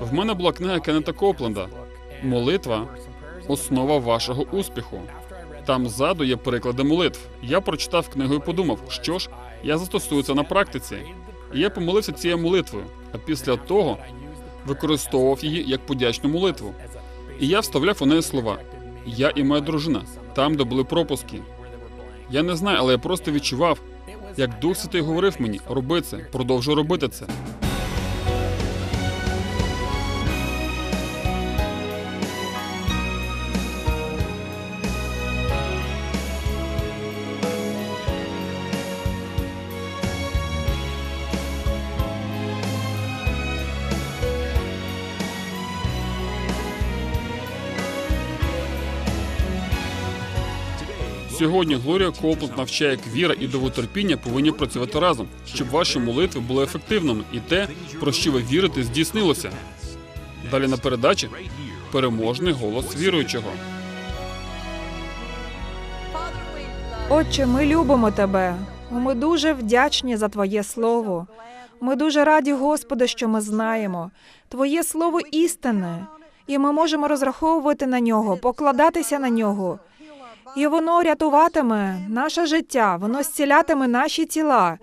В мене книга Кеннета Копленда Молитва основа вашого успіху. Там ззаду є переклади молитв. Я прочитав книгу і подумав, що ж, я застосую це на практиці. І я помолився цією молитвою, а після того використовував її як подячну молитву. І я вставляв у неї слова Я і моя дружина, там, де були пропуски. Я не знаю, але я просто відчував, як Дух Святий говорив мені, роби це, продовжуй робити це. Сьогодні Глорія Копланд навчає, як віра і довготерпіння повинні працювати разом, щоб ваші молитви були ефективними, і те, про що ви вірите, здійснилося. Далі на передачі переможний голос віруючого. Отче, ми любимо тебе. Ми дуже вдячні за Твоє слово. Ми дуже раді, Господи, що ми знаємо. Твоє слово істинне, і ми можемо розраховувати на нього, покладатися на нього. І воно рятуватиме наше життя, воно зцілятиме наші тіла,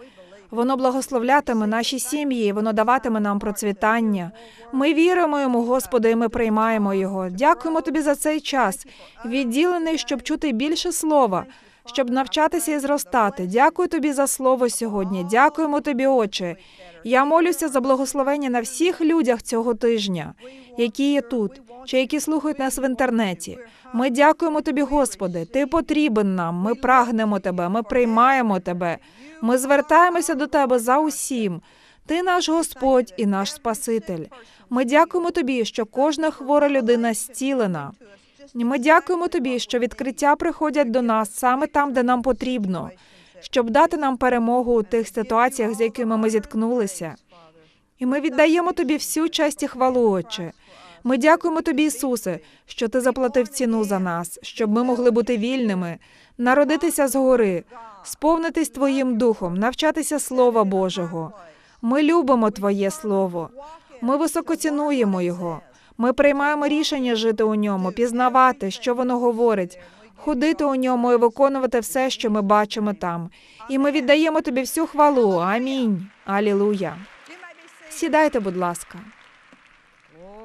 воно благословлятиме наші сім'ї, воно даватиме нам процвітання. Ми віримо йому, Господи, і ми приймаємо його. Дякуємо тобі за цей час, відділений, щоб чути більше слова, щоб навчатися і зростати. Дякую тобі за слово сьогодні. Дякуємо тобі, Отче. Я молюся за благословення на всіх людях цього тижня, які є тут, чи які слухають нас в інтернеті. Ми дякуємо тобі, Господи. Ти потрібен нам. Ми прагнемо тебе, ми приймаємо тебе. Ми звертаємося до тебе за усім. Ти наш Господь і наш Спаситель. Ми дякуємо тобі, що кожна хвора людина зцілена. Ми дякуємо тобі, що відкриття приходять до нас саме там, де нам потрібно, щоб дати нам перемогу у тих ситуаціях, з якими ми зіткнулися. І ми віддаємо тобі всю честь і хвалу, Отче. Ми дякуємо тобі, Ісусе, що ти заплатив ціну за нас, щоб ми могли бути вільними, народитися згори, сповнитись Твоїм духом, навчатися Слова Божого. Ми любимо Твоє Слово. Ми високо цінуємо його. Ми приймаємо рішення жити у ньому, пізнавати, що воно говорить, ходити у ньому і виконувати все, що ми бачимо там. І ми віддаємо тобі всю хвалу. Амінь. Алілуя. Сідайте, будь ласка.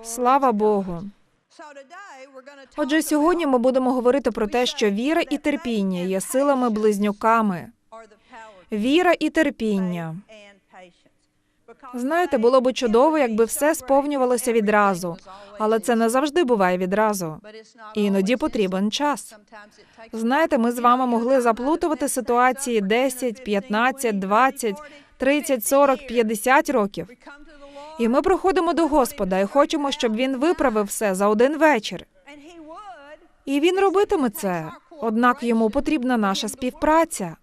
Слава Богу. Отже, сьогодні ми будемо говорити про те, що віра і терпіння є силами близнюками. Віра і терпіння. Знаєте, було б чудово, якби все сповнювалося відразу, але це не завжди буває відразу. Іноді потрібен час. Знаєте, ми з вами могли заплутувати ситуації 10, 15, 20, 30, 40, 50 років. І ми приходимо до Господа і хочемо, щоб він виправив все за один вечір. І він робитиме це. Однак йому потрібна наша співпраця.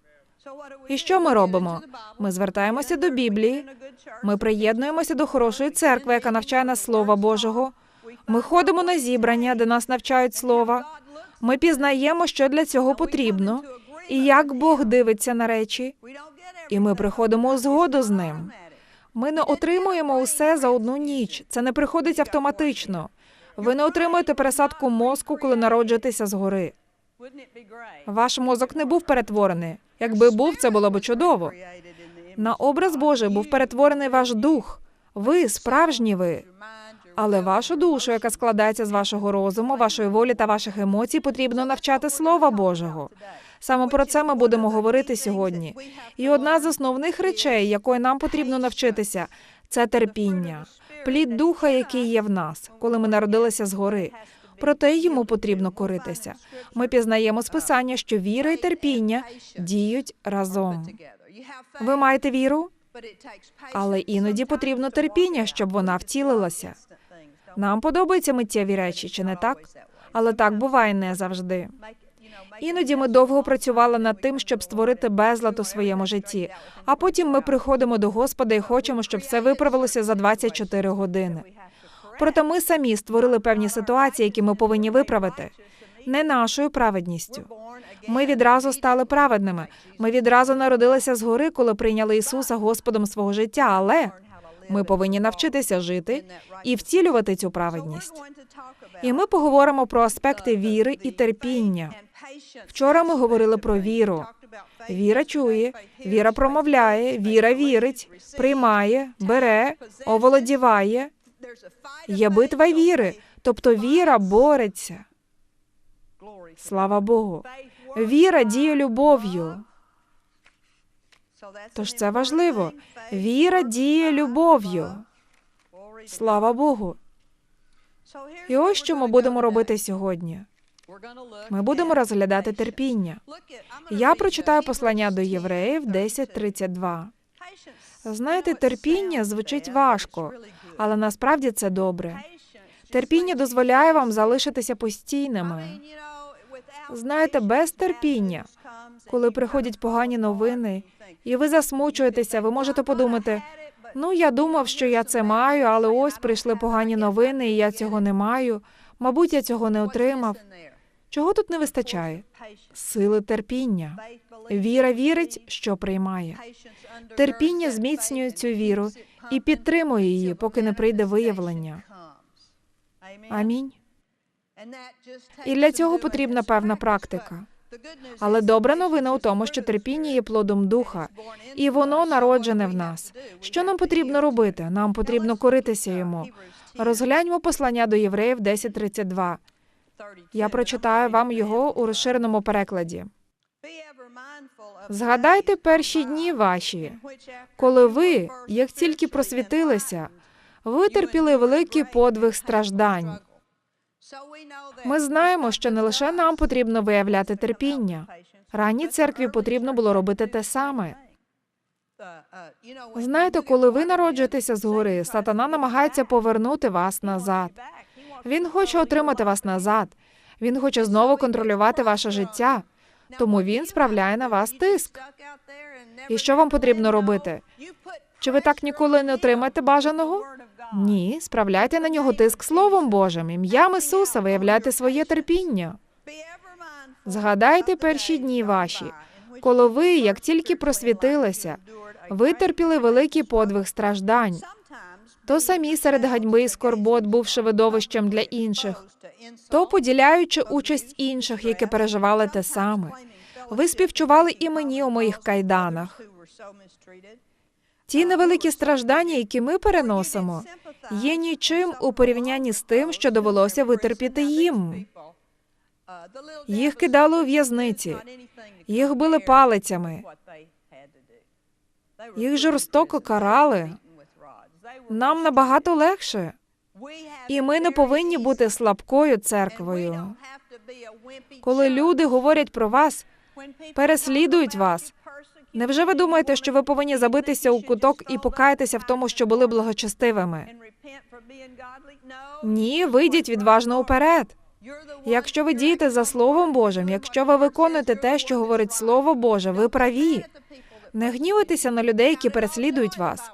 І що ми робимо? Ми звертаємося до Біблії. Ми приєднуємося до хорошої церкви, яка навчає нас Слова Божого. Ми ходимо на зібрання, де нас навчають слова. Ми пізнаємо, що для цього потрібно, і як Бог дивиться на речі. І ми приходимо у згоду з ним. Ми не отримуємо усе за одну ніч. Це не приходить автоматично. Ви не отримуєте пересадку мозку, коли народжуєтеся згори. Ваш мозок не був перетворений. Якби був, це було б чудово. На образ Божий був перетворений ваш дух. Ви справжні ви. Але вашу душу, яка складається з вашого розуму, вашої волі та ваших емоцій, потрібно навчати Слова Божого. Саме про це ми будемо говорити сьогодні. І одна з основних речей, якої нам потрібно навчитися, це терпіння, плід духа, який є в нас, коли ми народилися згори. Проте йому потрібно коритися. Ми пізнаємо з писання, що віра і терпіння діють разом. Ви маєте віру, але іноді потрібно терпіння, щоб вона втілилася. Нам подобаються миттєві речі, чи не так? Але так буває не завжди. Іноді ми довго працювали над тим, щоб створити безлад у своєму житті. А потім ми приходимо до Господа і хочемо, щоб все виправилося за 24 години. Проте ми самі створили певні ситуації, які ми повинні виправити. Не нашою праведністю. Ми відразу стали праведними. Ми відразу народилися згори, коли прийняли Ісуса Господом свого життя. Але Ми повинні навчитися жити і втілювати цю праведність. І ми поговоримо про аспекти віри і терпіння. Вчора ми говорили про віру. Віра чує, віра промовляє, віра вірить, приймає, бере, оволодіває. Є битва віри, тобто віра бореться. Слава Богу. Віра діє любов'ю. Тож це важливо. Віра діє любов'ю. Слава Богу. І ось що ми будемо робити сьогодні. Ми будемо розглядати терпіння. Я прочитаю послання до євреїв 10.32. Знаєте, терпіння звучить важко, але насправді це добре. Терпіння дозволяє вам залишитися постійними. Знаєте, без терпіння, коли приходять погані новини, і ви засмучуєтеся, ви можете подумати: ну я думав, що я це маю, але ось прийшли погані новини, і я цього не маю. Мабуть, я цього не отримав. Чого тут не вистачає? Сили терпіння. Віра вірить, що приймає. Терпіння зміцнює цю віру і підтримує її, поки не прийде виявлення. Амінь. І для цього потрібна певна практика. Але добра новина у тому, що терпіння є плодом духа, і воно народжене в нас. Що нам потрібно робити? Нам потрібно коритися йому. Розгляньмо послання до євреїв 10.32. Я прочитаю вам його у розширеному перекладі. Згадайте перші дні ваші, коли ви, як тільки просвітилися, витерпіли великий подвиг страждань. Ми знаємо, що не лише нам потрібно виявляти терпіння. Ранній церкві потрібно було робити те саме. Знаєте, коли ви народжуєтеся згори, сатана намагається повернути вас назад. Він хоче отримати вас назад. Він хоче знову контролювати ваше життя. Тому він справляє на вас тиск. І що вам потрібно робити? Чи ви так ніколи не отримаєте бажаного? Ні, справляйте на нього тиск Словом Божим, ім'ям Ісуса, виявляйте своє терпіння. Згадайте перші дні ваші, коли ви, як тільки просвітилися, витерпіли великий подвиг страждань, то самі серед ганьби і скорбот, бувши видовищем для інших, то поділяючи участь інших, які переживали те саме. Ви співчували і мені у моїх кайданах. Ті невеликі страждання, які ми переносимо, є нічим у порівнянні з тим, що довелося витерпіти їм. Їх кидали у в'язниці, їх били палицями, їх жорстоко карали. Нам набагато легше, і ми не повинні бути слабкою церквою. Коли люди говорять про вас, переслідують вас. Невже ви думаєте, що ви повинні забитися у куток і покаятися в тому, що були благочестивими? Ні, вийдіть відважно уперед. Якщо ви дієте за Словом Божим, якщо ви виконуєте те, що говорить Слово Боже, ви праві. Не гнівайтеся на людей, які переслідують вас.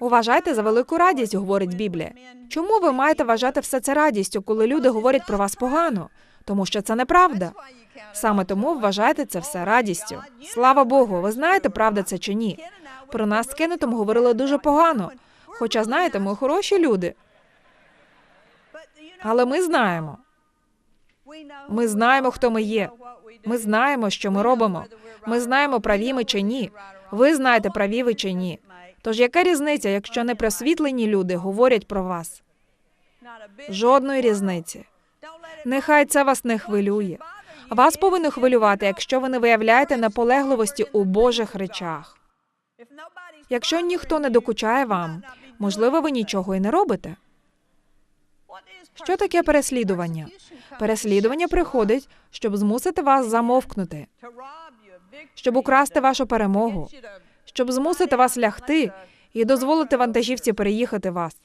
Уважайте за велику радість, говорить Біблія. Чому ви маєте вважати все це радістю, коли люди говорять про вас погано? Тому що це неправда. Саме тому вважайте це все радістю. Слава Богу, ви знаєте, правда це чи ні? Про нас з Кеннетом говорили дуже погано. Хоча, знаєте, ми хороші люди. Але ми знаємо. Ми знаємо, хто ми є. Ми знаємо, що ми робимо. Ми знаємо, праві ми чи ні. Ви знаєте, праві ви чи ні. Тож яка різниця, якщо непросвітлені люди говорять про вас? Жодної різниці. Нехай це вас не хвилює. Вас повинно хвилювати, якщо ви не виявляєте наполегливості у Божих речах. Якщо ніхто не докучає вам, можливо, ви нічого і не робите. Що таке переслідування? Переслідування приходить, щоб змусити вас замовкнути, щоб украсти вашу перемогу, щоб змусити вас лягти і дозволити вантажівці переїхати вас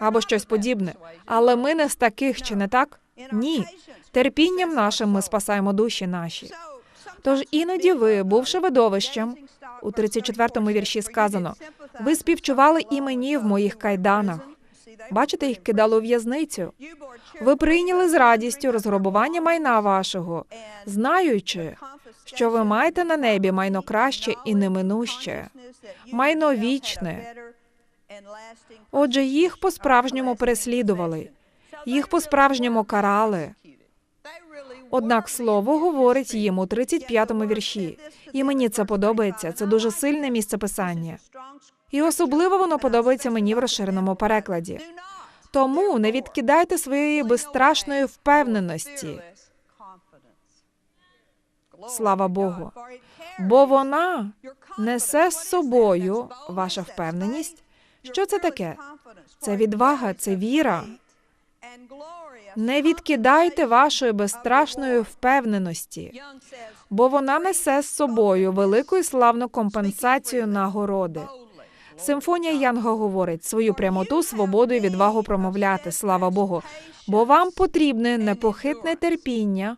або щось подібне. Але ми не з таких, чи не так? Ні. Терпінням нашим ми спасаємо душі наші. Тож іноді ви, бувши видовищем, у 34-му вірші сказано: ви співчували і мені в моїх кайданах. Бачите, їх кидали у в'язницю. Ви прийняли з радістю розграбування майна вашого, знаючи, що ви маєте на небі майно краще і неминуще, майно вічне. Отже, їх по-справжньому переслідували, їх по-справжньому карали. Однак слово говорить їм у 35-му вірші, і мені це подобається. Це дуже сильне місце писання. І особливо воно подобається мені в розширеному перекладі. Тому не відкидайте своєї безстрашної впевненості. Слава Богу. Бо вона несе з собою ваша впевненість. Що це таке? Це відвага, це віра. Не відкидайте вашої безстрашної впевненості, бо вона несе з собою велику і славну компенсацію нагороди. Симфонія Янга говорить свою прямоту, свободу і відвагу промовляти. Слава Богу. Бо вам потрібне непохитне терпіння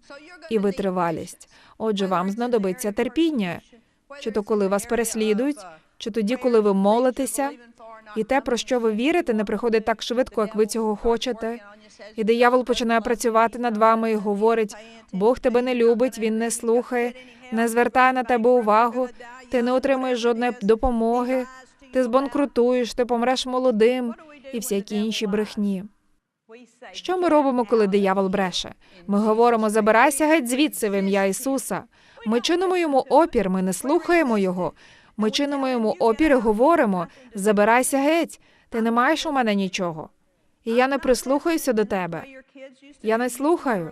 і витривалість. Отже, вам знадобиться терпіння, чи то коли вас переслідують, чи тоді, коли ви молитеся, і те, про що ви вірите, не приходить так швидко, як ви цього хочете. І диявол починає працювати над вами і говорить: Бог тебе не любить, він не слухає, не звертає на тебе увагу, ти не отримаєш жодної допомоги, ти збанкрутуєш, ти помреш молодим і всякі інші брехні. Що ми робимо, коли диявол бреше? Ми говоримо: забирайся геть звідси в ім'я Ісуса. Ми чинимо йому опір, ми не слухаємо його. Ми чинимо йому опір і говоримо: забирайся геть, ти не маєш у мене нічого. І я не прислухаюся до тебе. Я не слухаю.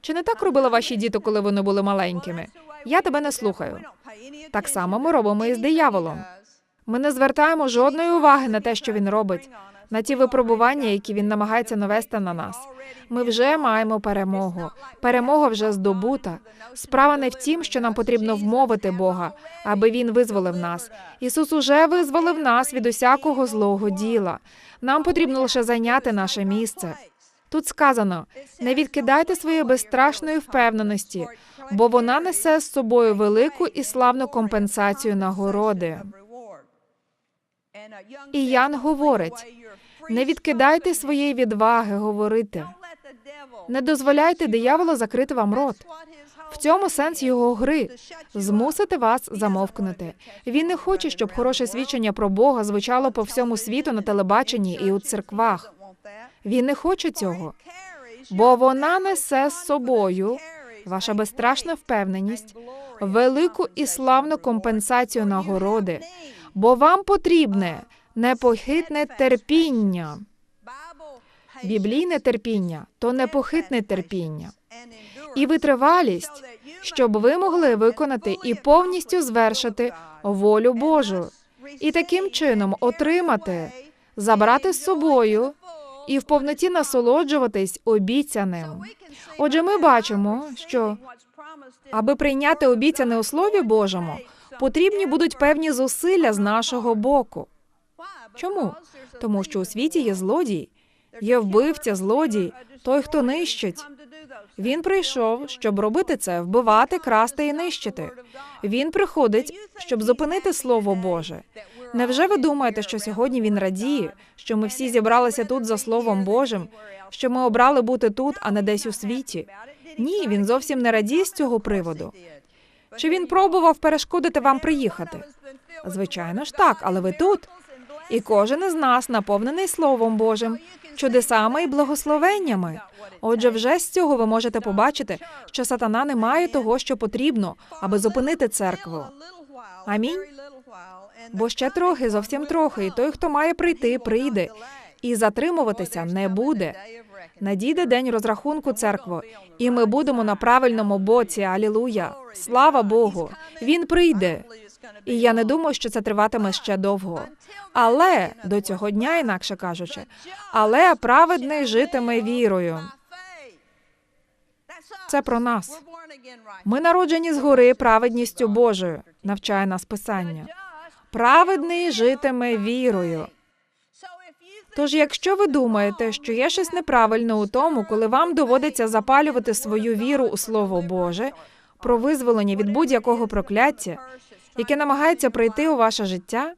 Чи не так робили ваші діти, коли вони були маленькими? Я тебе не слухаю. Так само ми робимо і з дияволом. Ми не звертаємо жодної уваги на те, що він робить, на ті випробування, які він намагається навести на нас. Ми вже маємо перемогу. Перемога вже здобута. Справа не в тім, що нам потрібно вмовити Бога, аби він визволив нас. Ісус уже визволив нас від усякого злого діла. Нам потрібно лише зайняти наше місце. Тут сказано: не відкидайте своєї безстрашної впевненості, бо вона несе з собою велику і славну компенсацію нагороди. І Ян говорить: не відкидайте своєї відваги говорити. Не дозволяйте дияволу закрити вам рот. В цьому сенс його гри змусити вас замовкнути. Він не хоче, щоб хороше свідчення про Бога звучало по всьому світу на телебаченні і у церквах. Він не хоче цього, бо вона несе з собою ваша безстрашна впевненість, велику і славну компенсацію нагороди, бо вам потрібне непохитне терпіння. Біблійне терпіння то непохитне терпіння і витривалість, щоб ви могли виконати і повністю звершити волю Божу, і таким чином отримати, забрати з собою і в повноті насолоджуватись обіцяним. Отже, ми бачимо, що аби прийняти обіцяне у Слові Божому, потрібні будуть певні зусилля з нашого боку. Чому? Тому що у світі є злодій, є вбивця, злодій, той, хто нищить. Він прийшов, щоб робити це, вбивати, красти і нищити. Він приходить, щоб зупинити Слово Боже. Невже ви думаєте, що сьогодні він радіє, що ми всі зібралися тут за Словом Божим, що ми обрали бути тут, а не десь у світі? Ні, він зовсім не радіє з цього приводу. Чи він пробував перешкодити вам приїхати? Звичайно ж так, але ви тут. І кожен із нас наповнений Словом Божим, чудесами і благословеннями. Отже, вже з цього ви можете побачити, що сатана не має того, що потрібно, аби зупинити церкву. Амінь. Бо ще трохи, зовсім трохи, і той, хто має прийти, прийде, і затримуватися не буде. Надійде день розрахунку церкви, і ми будемо на правильному боці. Алілуя! Слава Богу! Він прийде. І я не думаю, що це триватиме ще довго. Але до цього дня, інакше кажучи, але праведний житиме вірою. Це про нас. Ми народжені згори праведністю Божою, навчає нас Писання. Праведний житиме вірою. Тож, якщо ви думаєте, що є щось неправильне у тому, коли вам доводиться запалювати свою віру у Слово Боже про визволення від будь-якого прокляття, яке намагається прийти у ваше життя,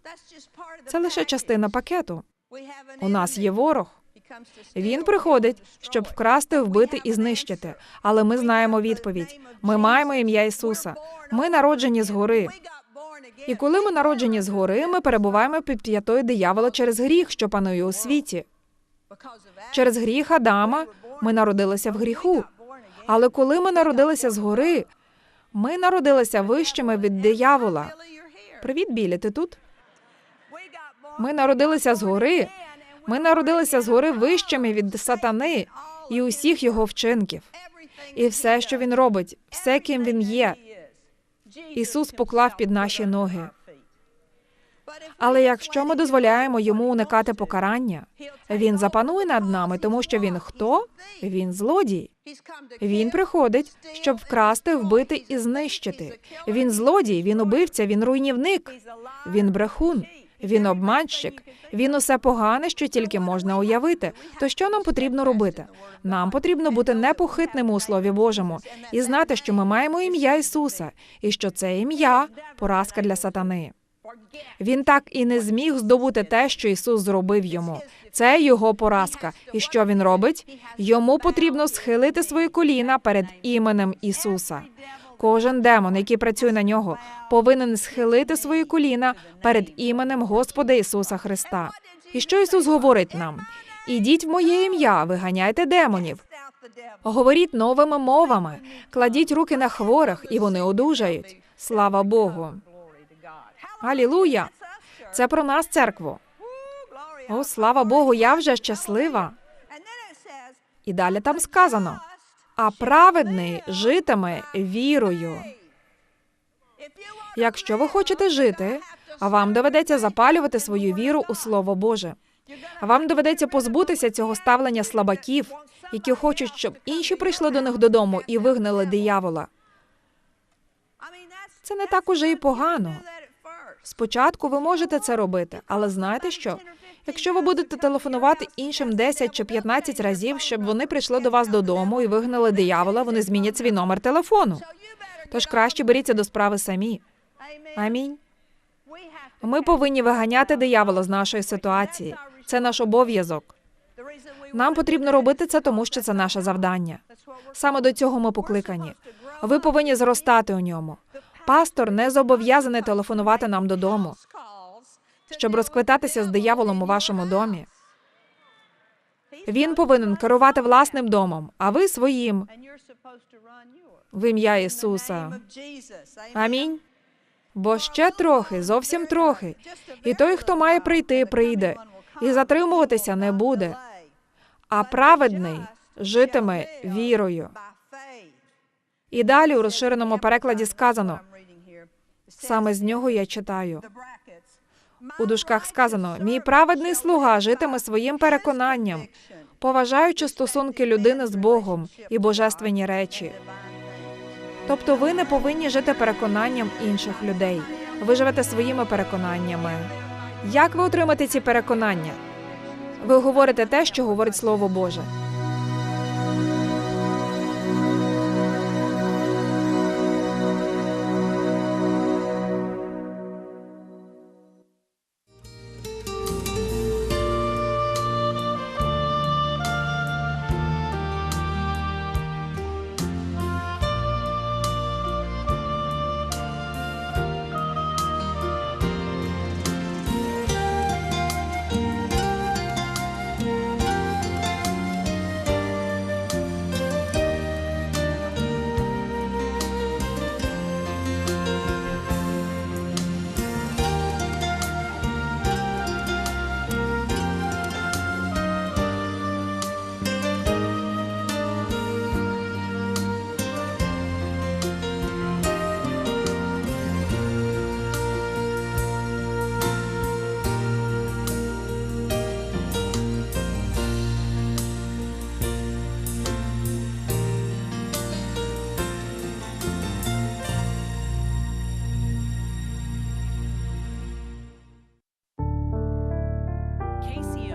це лише частина пакету. У нас є ворог. Він приходить, щоб вкрасти, вбити і знищити. Але ми знаємо відповідь. Ми маємо ім'я Ісуса. Ми народжені згори. І коли ми народжені згори, ми перебуваємо під п'ятою диявола через гріх, що панує у світі. Через гріх Адама ми народилися в гріху. Але коли ми народилися згори, ми народилися вищими від диявола. Привіт, Білі, ти тут? Ми народилися згори. Ми народилися згори вищими від сатани і усіх його вчинків. І все, що він робить, все, ким він є, Ісус поклав під наші ноги. Але якщо ми дозволяємо йому уникати покарання, він запанує над нами, тому що він хто? Він злодій. Він приходить, щоб вкрасти, вбити і знищити. Він злодій, він убивця, він руйнівник, він брехун, він обманщик. Він усе погане, що тільки можна уявити. То що нам потрібно робити? Нам потрібно бути непохитними у Слові Божому і знати, що ми маємо ім'я Ісуса, і що це ім'я поразка для сатани. Він так і не зміг здобути те, що Ісус зробив йому. Це його поразка. І що він робить? Йому потрібно схилити свої коліна перед іменем Ісуса. Кожен демон, який працює на нього, повинен схилити свої коліна перед іменем Господа Ісуса Христа. І що Ісус говорить нам? Ідіть в моє ім'я, виганяйте демонів, говоріть новими мовами, кладіть руки на хворих, і вони одужають. Слава Богу! Алілуя! Це про нас, церкву. О, слава Богу, я вже щаслива. І далі там сказано: а праведний житиме вірою. Якщо ви хочете жити, вам доведеться запалювати свою віру у Слово Боже. Вам доведеться позбутися цього ставлення слабаків, які хочуть, щоб інші прийшли до них додому і вигнали диявола. Це не так уже і погано. Спочатку ви можете це робити, але знаєте що? Якщо ви будете телефонувати іншим 10 чи 15 разів, щоб вони прийшли до вас додому і вигнали диявола, вони змінять свій номер телефону. Тож краще беріться до справи самі. Амінь. Ми повинні виганяти диявола з нашої ситуації. Це наш обов'язок. Нам потрібно робити це, тому що це наше завдання. Саме до цього ми покликані. Ви повинні зростати у ньому. Пастор не зобов'язаний телефонувати нам додому, щоб розквитатися з дияволом у вашому домі. Він повинен керувати власним домом, а ви своїм в ім'я Ісуса. Амінь. Бо ще трохи, зовсім трохи. І той, хто має прийти, прийде, і затримуватися не буде. А праведний житиме вірою. І далі у розширеному перекладі сказано саме з нього я читаю. У дужках сказано: мій праведний слуга житиме своїм переконанням, поважаючи стосунки людини з Богом і божественні речі. Тобто ви не повинні жити переконанням інших людей. Ви живете своїми переконаннями. Як ви отримаєте ці переконання? Ви говорите те, що говорить Слово Боже.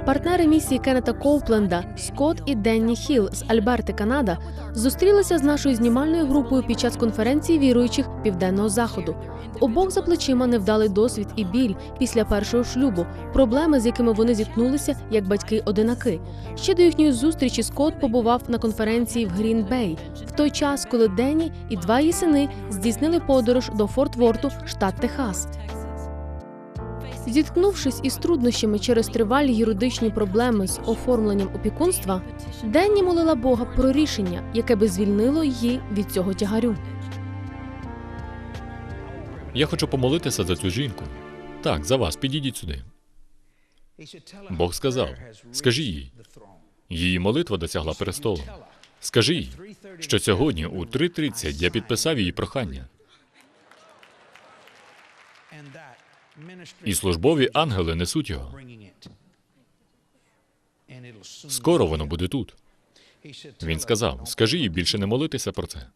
Партнери місії Кеннета Коупленда Скотт і Денні Хіл з Альберти, Канада, зустрілися з нашою знімальною групою під час конференції віруючих південного заходу. Обох за плечима невдалий досвід і біль після першого шлюбу, проблеми, з якими вони зіткнулися як батьки-одинаки. Ще до їхньої зустрічі Скотт побував на конференції в Грін-Бей в той час, коли Денні і два її сини здійснили подорож до Форт Ворту, штат Техас. Зіткнувшись із труднощами через тривалі юридичні проблеми з оформленням опікунства, Денні молила Бога про рішення, яке би звільнило її від цього тягарю. Я хочу помолитися за цю жінку. Так, за вас, підійдіть сюди. Бог сказав: скажи їй. Її молитва досягла престолу. Скажи їй, що сьогодні у 3.30 я підписав її прохання, і службові ангели несуть його. Скоро воно буде тут. Він сказав: скажи їй більше не молитися про це.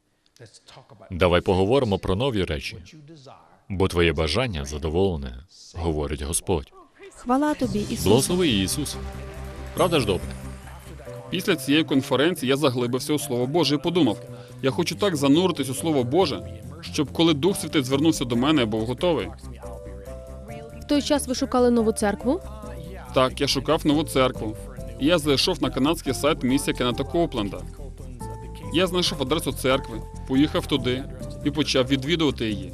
Давай поговоримо про нові речі, бо твоє бажання задоволене, говорить Господь. Хвала тобі, Ісус. Благослови її, Ісус. Правда ж добре? Після цієї конференції я заглибився у Слово Боже і подумав: я хочу так зануритись у Слово Боже, щоб коли Дух Святий звернувся до мене, я був готовий. Той час ви шукали нову церкву. Так, я шукав нову церкву. Я зайшов на канадський сайт місія Кеннета Копленда. Я знайшов адресу церкви, поїхав туди і почав відвідувати її.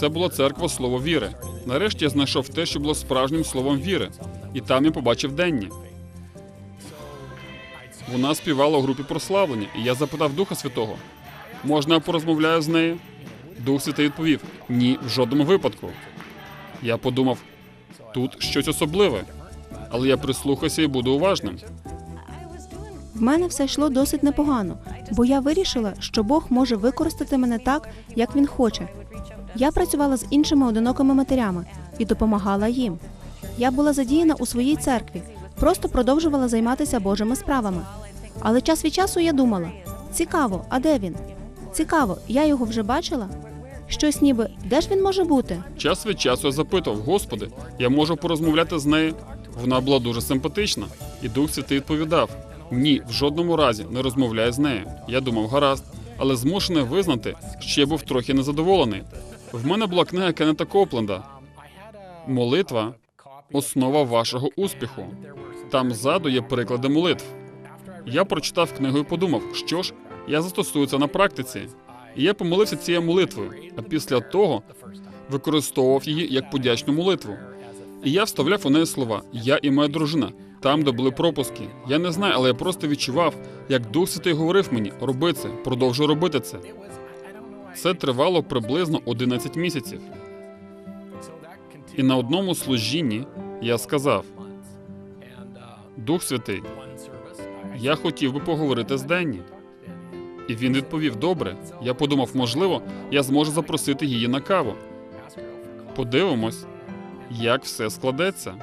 Це була церква Слово віри. Нарешті я знайшов те, що було справжнім словом віри, і там я побачив Денні. Вона співала у групі прославлення, і я запитав Духа Святого: можна я порозмовляю з нею? Дух Святий відповів: ні, в жодному випадку. Я подумав, тут щось особливе, але я прислухаюся і буду уважним. В мене все йшло досить непогано, бо я вирішила, що Бог може використати мене так, як він хоче. Я працювала з іншими одинокими матерями і допомагала їм. Я була задіяна у своїй церкві, просто продовжувала займатися Божими справами. Але час від часу я думала: цікаво, а де він? Цікаво, я його вже бачила? Щось ніби, де ж він може бути? Час від часу я запитував, Господи, я можу порозмовляти з нею. Вона була дуже симпатична, і Дух Святий відповідав: ні, в жодному разі не розмовляй з нею. Я думав, гаразд, але змушений визнати, що я був трохи незадоволений. В мене була книга Кеннета Копленда. Молитва основа вашого успіху. Там ззаду є приклади молитв. Я прочитав книгу і подумав, що ж, я застосую це на практиці. І я помолився цією молитвою, а після того використовував її як подячну молитву. І я вставляв у неї слова Я і моя дружина, там, де були пропуски. Я не знаю, але я просто відчував, як Дух Святий говорив мені, роби це, продовжуй робити це. Це тривало приблизно 11 місяців. І на одному служінні я сказав: Дух Святий, я хотів би поговорити з Денні. І він відповів: Добре. Я подумав, можливо, я зможу запросити її на каву. Подивимось, як все складеться.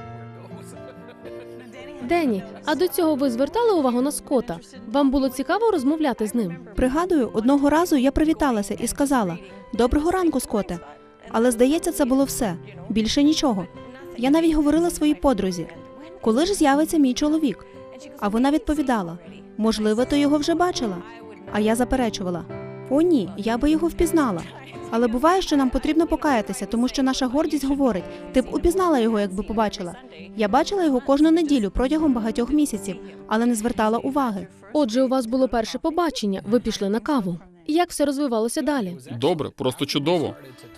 Денні, а до цього ви звертали увагу на Скота? Вам було цікаво розмовляти з ним? Пригадую, одного разу я привіталася і сказала: Доброго ранку, Скоте. Але здається, це було все. Більше нічого. Я навіть говорила своїй подрузі, коли ж з'явиться мій чоловік. А вона відповідала: можливо, ти його вже бачила. А я заперечувала: О, ні, я би його впізнала. Але буває, що нам потрібно покаятися, тому що наша гордість говорить: ти б упізнала його, якби побачила. Я бачила його кожну неділю протягом багатьох місяців, але не звертала уваги. Отже, у вас було перше побачення, ви пішли на каву. Як все розвивалося далі? Добре, просто чудово.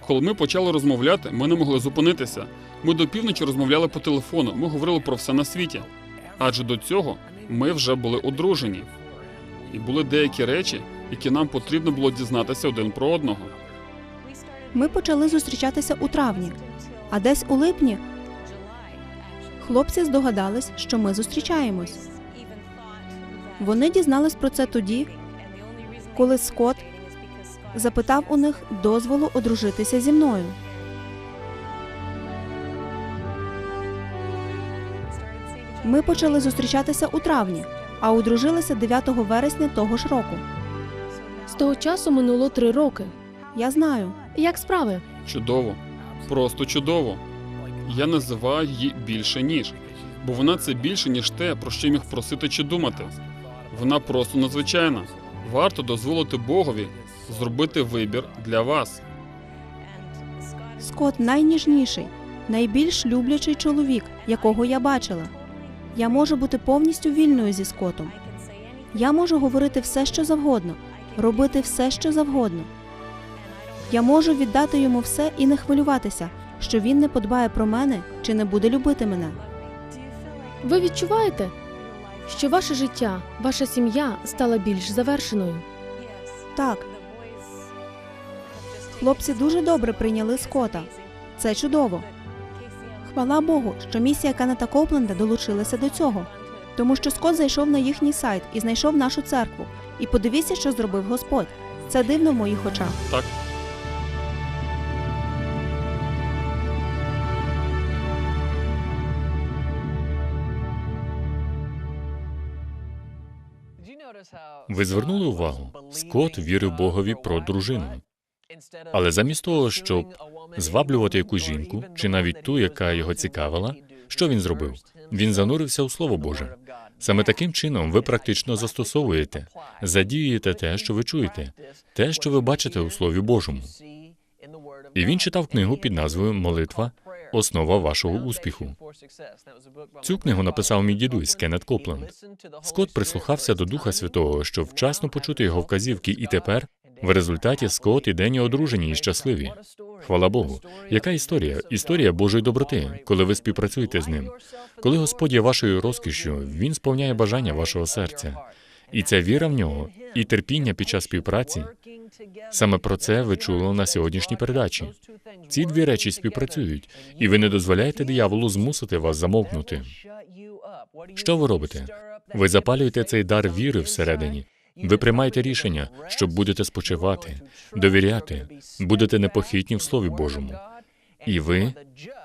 Коли ми почали розмовляти, ми не могли зупинитися. Ми до півночі розмовляли по телефону, ми говорили про все на світі. Адже до цього ми вже були одружені. І були деякі речі, які нам потрібно було дізнатися один про одного. Ми почали зустрічатися у травні, а десь у липні хлопці здогадались, що ми зустрічаємось. Вони дізнались про це тоді, коли Скотт запитав у них дозволу одружитися зі мною. Ми почали зустрічатися у травні, а одружилися 9 вересня того ж року. З того часу минуло три роки. Я знаю, Як справи? Чудово, просто чудово. Я називаю її більше ніж, бо вона це більше, ніж те, про що міг просити чи думати. Вона просто надзвичайна. Варто дозволити Богові зробити вибір для вас. Скот найніжніший, найбільш люблячий чоловік, якого я бачила. Я можу бути повністю вільною зі Скотом. Я можу говорити все, що завгодно, робити все, що завгодно. Я можу віддати йому все і не хвилюватися, що він не подбає про мене чи не буде любити мене. Ви відчуваєте, що ваше життя, ваша сім'я стала більш завершеною? Так, хлопці дуже добре прийняли Скота. Це чудово. Хвала Богу, що місія Кеннета Копленда долучилася до цього, тому що Скот зайшов на їхній сайт і знайшов нашу церкву. І подивіться, що зробив Господь. Це дивно в моїх очах. Так, Ви звернули увагу, Скот вірив Богові про дружину. Але замість того, щоб зваблювати якусь жінку, чи навіть ту, яка його цікавила, що він зробив? Він занурився у Слово Боже. Саме таким чином ви практично застосовуєте, задіюєте те, що ви чуєте, те, що ви бачите у Слові Божому. І він читав книгу під назвою Молитва Основа вашого успіху. Цю книгу написав мій дідусь Кеннет Копленд. Скот прислухався до Духа Святого, щоб вчасно почути його вказівки, і тепер, в результаті, Скот і Дені одружені і щасливі. Хвала Богу. Яка історія? Історія Божої доброти, коли ви співпрацюєте з ним. Коли Господь є вашою розкішшю, він сповняє бажання вашого серця. І ця віра в нього, і терпіння під час співпраці. Саме про це ви чули на сьогоднішній передачі. Ці дві речі співпрацюють, і ви не дозволяєте дияволу змусити вас замовкнути. Що ви робите? Ви запалюєте цей дар віри всередині. Ви приймаєте рішення, що будете спочивати, довіряти, будете непохитні в Слові Божому. І ви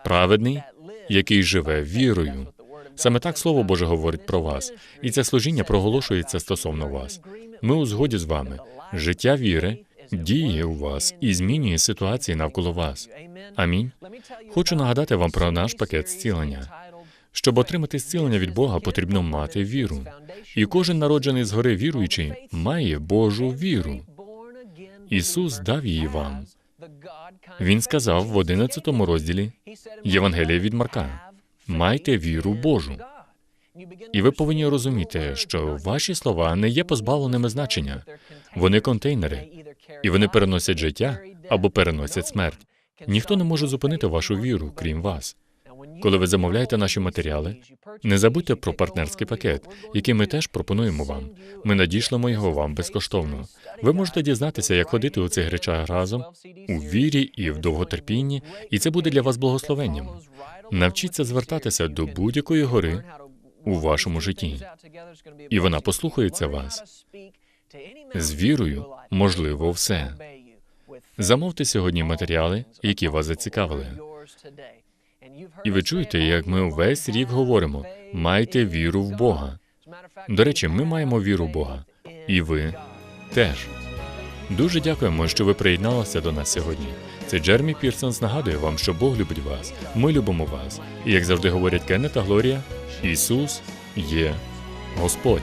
праведний, який живе вірою. Саме так Слово Боже говорить про вас, і це служіння проголошується стосовно вас. Ми у згоді з вами. Життя віри діє у вас і змінює ситуації навколо вас. Амінь. Хочу нагадати вам про наш пакет зцілення. Щоб отримати зцілення від Бога, потрібно мати віру. І кожен народжений згори віруючий має Божу віру. Ісус дав її вам. Він сказав в 11 розділі Євангелія від Марка: майте віру Божу. І ви повинні розуміти, що ваші слова не є позбавленими значення. Вони контейнери, і вони переносять життя або переносять смерть. Ніхто не може зупинити вашу віру, крім вас. Коли ви замовляєте наші матеріали, не забудьте про партнерський пакет, який ми теж пропонуємо вам. Ми надішлемо його вам безкоштовно. Ви можете дізнатися, як ходити у цих речах разом у вірі і в довготерпінні, і це буде для вас благословенням. Навчіться звертатися до будь-якої гори у вашому житті, і вона послухається вас. З вірою можливо все. Замовте сьогодні матеріали, які вас зацікавили. І ви чуєте, як ми увесь рік говоримо: майте віру в Бога. До речі, ми маємо віру в Бога, і ви теж. Дуже дякуємо, що ви приєдналися до нас сьогодні. Це Джермі Пірсонс нагадує вам, що Бог любить вас. Ми любимо вас. І як завжди говорять Кеннет та Глорія, Ісус є Господь.